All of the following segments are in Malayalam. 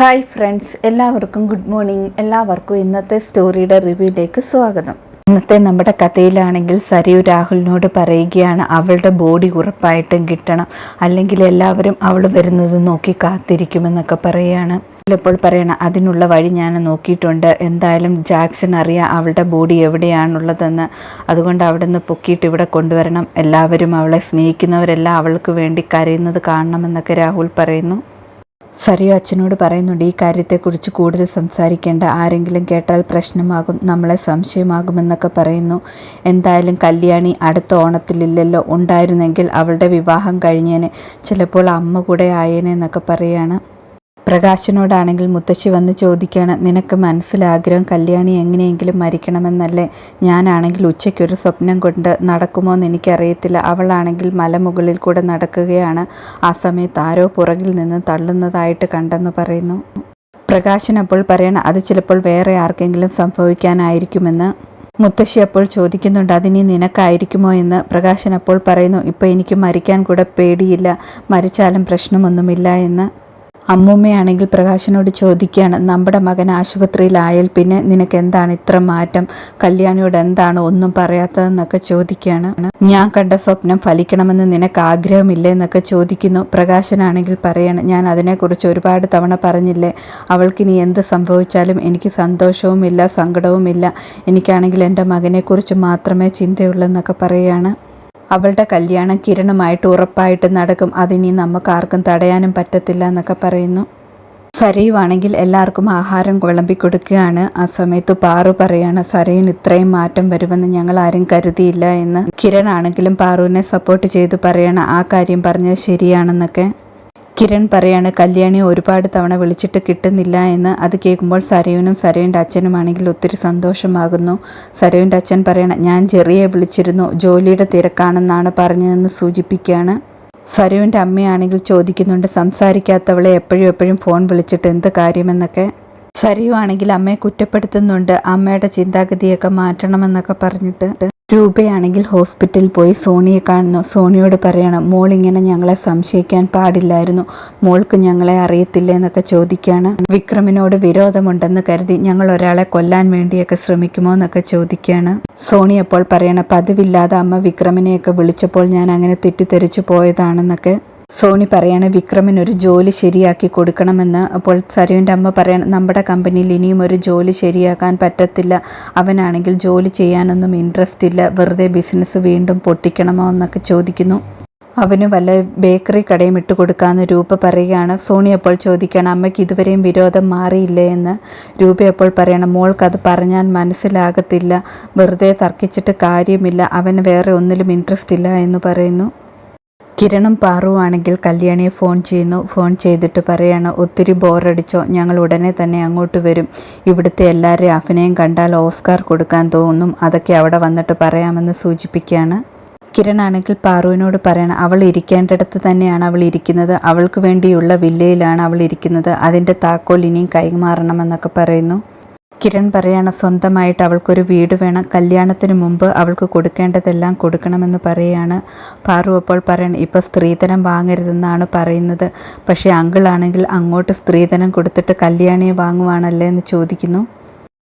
ഹായ് ഫ്രണ്ട്സ് എല്ലാവർക്കും ഗുഡ് മോർണിംഗ്. എല്ലാവർക്കും ഇന്നത്തെ സ്റ്റോറിയുടെ റിവ്യൂയിലേക്ക് സ്വാഗതം. ഇന്നത്തെ നമ്മുടെ കഥയിലാണെങ്കിൽ സരയു രാഹുലിനോട് പറയുകയാണ് അവളുടെ ബോഡി ഉറപ്പായിട്ടും കിട്ടണം. അല്ലെങ്കിൽ എല്ലാവരും അവൾ വരുന്നത് നോക്കി കാത്തിരിക്കുമെന്നൊക്കെ പറയുകയാണ് ഇപ്പോൾ പറയണം അതിനുള്ള വഴി ഞാൻ നോക്കിയിട്ടുണ്ട്. എന്തായാലും ജാക്സൺ അറിയാം അവളുടെ ബോഡി എവിടെയാണുള്ളതെന്ന്. അതുകൊണ്ട് അവിടെ നിന്ന് പൊക്കിയിട്ട് ഇവിടെ കൊണ്ടുവരണം. എല്ലാവരും അവളെ സ്നേഹിക്കുന്നവരെല്ലാം അവൾക്ക് വേണ്ടി കരയുന്നത് കാണണമെന്നൊക്കെ രാഹുൽ പറയുന്നു. സരിയോ അച്ഛനോട് പറയുന്നുണ്ട് ഈ കാര്യത്തെക്കുറിച്ച് കൂടുതൽ സംസാരിക്കേണ്ട ആരെങ്കിലും കേട്ടാൽ പ്രശ്നമാകും നമ്മളെ സംശയമാകുമെന്നൊക്കെ പറയുന്നു. എന്തായാലും കല്യാണി അടുത്ത ഓണത്തിലില്ലല്ലോ ഉണ്ടായിരുന്നെങ്കിൽ അവളുടെ വിവാഹം കഴിഞ്ഞേനെ. ചിലപ്പോൾ അമ്മ കൂടെ ആയേനെ എന്നൊക്കെ പറയാണ്. പ്രകാശനോടാണെങ്കിൽ മുത്തശ്ശി വന്ന് ചോദിക്കുകയാണ് നിനക്ക് മനസ്സിലാഗ്രഹം കല്യാണി എങ്ങനെയെങ്കിലും മരിക്കണമെന്നല്ലേ? ഞാനാണെങ്കിൽ ഉച്ചയ്ക്കൊരു സ്വപ്നം കൊണ്ട് നടക്കുമോ എന്ന് എനിക്കറിയത്തില്ല. അവളാണെങ്കിൽ മലമുകളിൽ കൂടെ നടക്കുകയാണ്. ആ സമയത്ത് ആരോ പുറകിൽ നിന്ന് തള്ളുന്നതായിട്ട് കണ്ടെന്ന് പറയുന്നു. പ്രകാശൻ അപ്പോൾ പറയണം അത് ചിലപ്പോൾ വേറെ ആർക്കെങ്കിലും സംഭവിക്കാനായിരിക്കുമെന്ന്. മുത്തശ്ശി അപ്പോൾ ചോദിക്കുന്നുണ്ട് അതിനി നിനക്കായിരിക്കുമോ എന്ന്? പ്രകാശൻ അപ്പോൾ പറയുന്നു ഇപ്പോൾ എനിക്ക് മരിക്കാൻ കൂടെ പേടിയില്ല. മരിച്ചാലും പ്രശ്നമൊന്നുമില്ല എന്ന്. അമ്മൂമ്മയാണെങ്കിൽ പ്രകാശനോട് ചോദിക്കുകയാണ് നമ്മുടെ മകൻ ആശുപത്രിയിലായാൽ പിന്നെ നിനക്ക് എന്താണ് ഇത്ര മാറ്റം? കല്യാണിയോട് എന്താണ് ഒന്നും പറയാത്തതെന്നൊക്കെ ചോദിക്കുകയാണ്. ഞാൻ കണ്ട സ്വപ്നം ഫലിക്കണമെന്ന് നിനക്ക് ആഗ്രഹമില്ലേ? എന്നൊക്കെ ചോദിക്കുന്നു. പ്രകാശനാണെങ്കിൽ പറയാണ് ഞാൻ അതിനെക്കുറിച്ച് ഒരുപാട് തവണ പറഞ്ഞില്ലേ? അവൾക്കിനി എന്ത് സംഭവിച്ചാലും എനിക്ക് സന്തോഷവുമില്ല സങ്കടവുമില്ല. എനിക്കാണെങ്കിൽ എന്റെ മകനെക്കുറിച്ച് മാത്രമേ ചിന്തയുള്ളൂ എന്നൊക്കെ പറയുകയാണ്. അവളുടെ കല്യാണം കിരണമായിട്ട് ഉറപ്പായിട്ട് നടക്കും. അതിനി നമുക്ക് ആർക്കും തടയാനും പറ്റത്തില്ല എന്നൊക്കെ പറയുന്നു. സരയുവാണെങ്കിൽ എല്ലാവർക്കും ആഹാരം വിളമ്പി കൊടുക്കുകയാണ് ആ സമയത്ത് പാറു പറയാണ് സരയിന് ഇത്രയും മാറ്റം വരുമെന്ന് ഞങ്ങൾ ആരും കരുതിയില്ല എന്ന്. കിരൺ ആണെങ്കിലും പാറുവിനെ സപ്പോർട്ട് ചെയ്ത് പറയണം ആ കാര്യം പറഞ്ഞത് ശരിയാണെന്നൊക്കെ. കിരൺ പറയാണ് കല്യാണി ഒരുപാട് തവണ വിളിച്ചിട്ട് കിട്ടുന്നില്ല എന്ന് അത് കേൾക്കുമ്പോൾ സരയുനും സരയുന്റെ അച്ഛനുമാണെങ്കിൽ ഒത്തിരി സന്തോഷമാകുന്നു. സരയുന്റെ അച്ഛൻ പറയണം ഞാൻ ചെറിയെ വിളിച്ചിരുന്നു ജോലിയുടെ തിരക്കാണെന്നാണ് പറഞ്ഞതെന്ന് സൂചിപ്പിക്കുകയാണ് സരയുന്റെ അമ്മയാണെങ്കിൽ ചോദിക്കുന്നുണ്ട് സംസാരിക്കാത്തവളെ എപ്പോഴും എപ്പോഴും ഫോൺ വിളിച്ചിട്ട് എന്ത് കാര്യമെന്നൊക്കെ? സരിയു ആണെങ്കിൽ അമ്മയെ കുറ്റപ്പെടുത്തുന്നുണ്ട് അമ്മയുടെ ചിന്താഗതിയൊക്കെ മാറ്റണമെന്നൊക്കെ പറഞ്ഞിട്ട്. രൂപയാണെങ്കിൽ ഹോസ്പിറ്റലിൽ പോയി സോണിയെ കാണുന്നു. സോണിയോട് പറയണം മോൾ ഇങ്ങനെ ഞങ്ങളെ സംശയിക്കാൻ പാടില്ലായിരുന്നു. മോൾക്ക് ഞങ്ങളെ അറിയത്തില്ല എന്നൊക്കെ ചോദിക്കുകയാണ് വിക്രമിനോട് വിരോധമുണ്ടെന്ന് കരുതി ഞങ്ങൾ ഒരാളെ കൊല്ലാൻ വേണ്ടിയൊക്കെ ശ്രമിക്കുമോ എന്നൊക്കെ ചോദിക്കുകയാണ് സോണി അപ്പോൾ പറയണ പതിവില്ലാതെ അമ്മ വിക്രമിനെയൊക്കെ വിളിച്ചപ്പോൾ ഞാൻ അങ്ങനെ തെറ്റിദ്ധരിച്ചു പോയതാണെന്നൊക്കെ സോണി പറയാണ് വിക്രമിന് ഒരു ജോലി ശരിയാക്കി കൊടുക്കണമെന്ന്. അപ്പോൾ സരുവിന്റെ അമ്മ പറയാണ് നമ്മുടെ കമ്പനിയിൽ ഇനിയും ഒരു ജോലി ശരിയാക്കാൻ പറ്റത്തില്ല. അവനാണെങ്കിൽ ജോലി ചെയ്യാനൊന്നും ഇൻട്രസ്റ്റ് ഇല്ല. വെറുതെ ബിസിനസ് വീണ്ടും പൊട്ടിക്കണമോ എന്നൊക്കെ ചോദിക്കുന്നു. അവന് വല്ല ബേക്കറി കടയും ഇട്ട് കൊടുക്കാമെന്ന് രൂപ പറയുകയാണ്. സോണി അപ്പോൾ ചോദിക്കുകയാണ് അമ്മയ്ക്ക് ഇതുവരെയും വിരോധം മാറിയില്ലേ എന്ന്? രൂപ അപ്പോൾ പറയണം മോൾക്കത് പറഞ്ഞാൽ മനസ്സിലാകത്തില്ല. വെറുതെ തർക്കിച്ചിട്ട് കാര്യമില്ല. അവന് വേറെ ഒന്നിലും ഇൻട്രസ്റ്റ് ഇല്ല എന്ന് പറയുന്നു. കിരണും പാറുവാണെങ്കിൽ കല്യാണിയെ ഫോൺ ചെയ്യുന്നു. ഫോൺ ചെയ്തിട്ട് പറയാണ് ഒത്തിരി ബോറടിച്ചോ ഞങ്ങൾ ഉടനെ തന്നെ അങ്ങോട്ട് വരും. ഇവിടുത്തെ എല്ലാവരെയും അഭിനയം കണ്ടാൽ ഓസ്കാർ കൊടുക്കാൻ തോന്നും. അതൊക്കെ അവിടെ വന്നിട്ട് പറയാമെന്ന് സൂചിപ്പിക്കുകയാണ്. കിരണാണെങ്കിൽ പാറുവിനോട് പറയണം അവൾ ഇരിക്കേണ്ടിടത്ത് തന്നെയാണ് അവൾ ഇരിക്കുന്നത്. അവൾക്ക് വേണ്ടിയുള്ള വില്ലയിലാണ് അവൾ ഇരിക്കുന്നത്. അതിന്റെ താക്കോൽ ഇനിയും കൈമാറണമെന്നൊക്കെ പറയുന്നു. കിരൺ പറയാണ് സ്വന്തമായിട്ട് അവൾക്കൊരു വീട് വേണം. കല്യാണത്തിന് മുമ്പ് അവൾക്ക് കൊടുക്കേണ്ടതെല്ലാം കൊടുക്കണമെന്ന് പറയുകയാണ് പാറു. അപ്പോൾ പറയണം ഇപ്പോൾ സ്ത്രീധനം വാങ്ങരുതെന്നാണ് പറയുന്നത്. പക്ഷേ അങ്കിളാണെങ്കിൽ അങ്ങോട്ട് സ്ത്രീധനം കൊടുത്തിട്ട് കല്യാണിയെ വാങ്ങുവാണല്ലേ? എന്ന് ചോദിക്കുന്നു.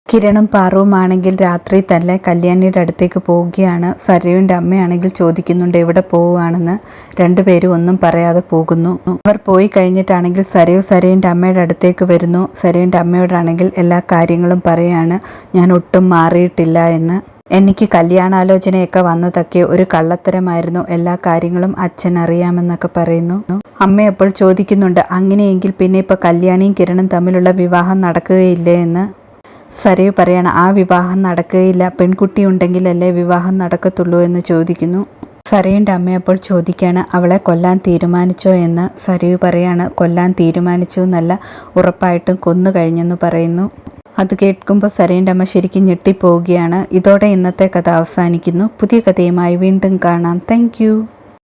കിരണും പാറുവുമാണെങ്കിൽ രാത്രി തന്നെ കല്യാണിയുടെ അടുത്തേക്ക് പോവുകയാണ്. സരയുവിന്റെ അമ്മയാണെങ്കിൽ ചോദിക്കുന്നുണ്ട് എവിടെ പോവുകയാണെന്ന്? രണ്ടുപേരും ഒന്നും പറയാതെ പോകുന്നു. അവർ പോയി കഴിഞ്ഞിട്ടാണെങ്കിൽ സരയു സരയുന്റെ അമ്മയുടെ അടുത്തേക്ക് വരുന്നു. സരയുന്റെ അമ്മയോടാണെങ്കിൽ എല്ലാ കാര്യങ്ങളും പറയാണ് ഞാൻ ഒട്ടും മാറിയിട്ടില്ല എന്ന്. എനിക്ക് കല്യാണാലോചനയൊക്കെ വന്നതൊക്കെ ഒരു കള്ളത്തരമായിരുന്നു. എല്ലാ കാര്യങ്ങളും അച്ഛൻ അറിയാമെന്നൊക്കെ പറയുന്നു. അമ്മ അപ്പോൾ ചോദിക്കുന്നുണ്ട് അങ്ങനെയെങ്കിൽ പിന്നെ ഇപ്പോൾ കല്യാണിയും കിരണും തമ്മിലുള്ള വിവാഹം നടക്കുകയില്ലേ? എന്ന്. സരയു പറയണം ആ വിവാഹം നടക്കുകയില്ല. പെൺകുട്ടി ഉണ്ടെങ്കിലല്ലേ വിവാഹം നടക്കത്തുള്ളൂ എന്ന് ചോദിക്കുന്നു. സരയുടെ അമ്മയപ്പോൾ ചോദിക്കുകയാണ് അവളെ കൊല്ലാൻ തീരുമാനിച്ചോ എന്ന്? സരയു പറയാണ് കൊല്ലാൻ തീരുമാനിച്ചു എന്നല്ല ഉറപ്പായിട്ടും കൊന്നു കഴിഞ്ഞെന്ന് പറയുന്നു. അത് കേൾക്കുമ്പോൾ സരയുടെ അമ്മ ശരിക്കും ഞെട്ടിപ്പോവുകയാണ്. ഇതോടെ ഇന്നത്തെ കഥ അവസാനിക്കുന്നു. പുതിയ കഥയുമായി വീണ്ടും കാണാം. താങ്ക്